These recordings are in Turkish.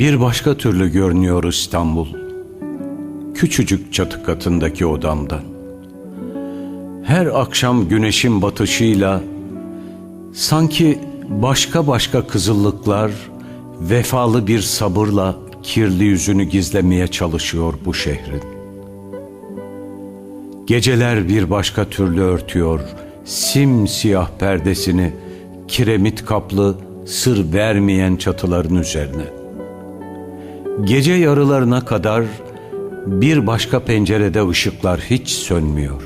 Bir başka türlü görünüyor İstanbul. Küçücük çatı katındaki odamdan. Her akşam güneşin batışıyla sanki başka başka kızıllıklar vefalı bir sabırla kirli yüzünü gizlemeye çalışıyor bu şehrin. Geceler bir başka türlü örtüyor simsiyah perdesini kiremit kaplı sır vermeyen çatıların üzerine. Gece yarılarına kadar bir başka pencerede ışıklar hiç sönmüyor.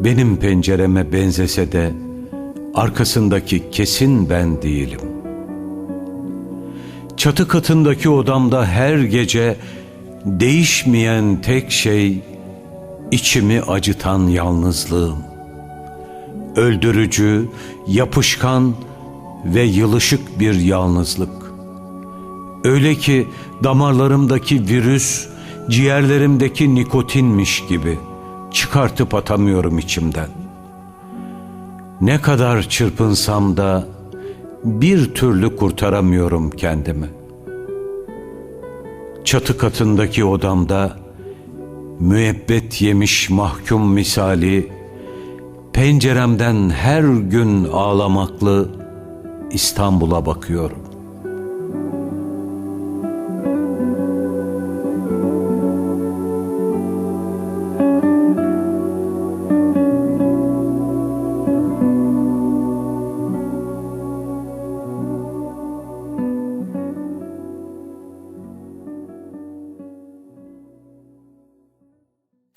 Benim pencereme benzese de arkasındaki kesin ben değilim. Çatı katındaki odamda her gece değişmeyen tek şey içimi acıtan yalnızlığım. Öldürücü, yapışkan ve yılışık bir yalnızlık. Öyle ki damarlarımdaki virüs ciğerlerimdeki nikotinmiş gibi çıkartıp atamıyorum içimden. Ne kadar çırpınsam da bir türlü kurtaramıyorum kendimi. Çatı katındaki odamda müebbet yemiş mahkum misali penceremden her gün ağlamaklı İstanbul'a bakıyorum.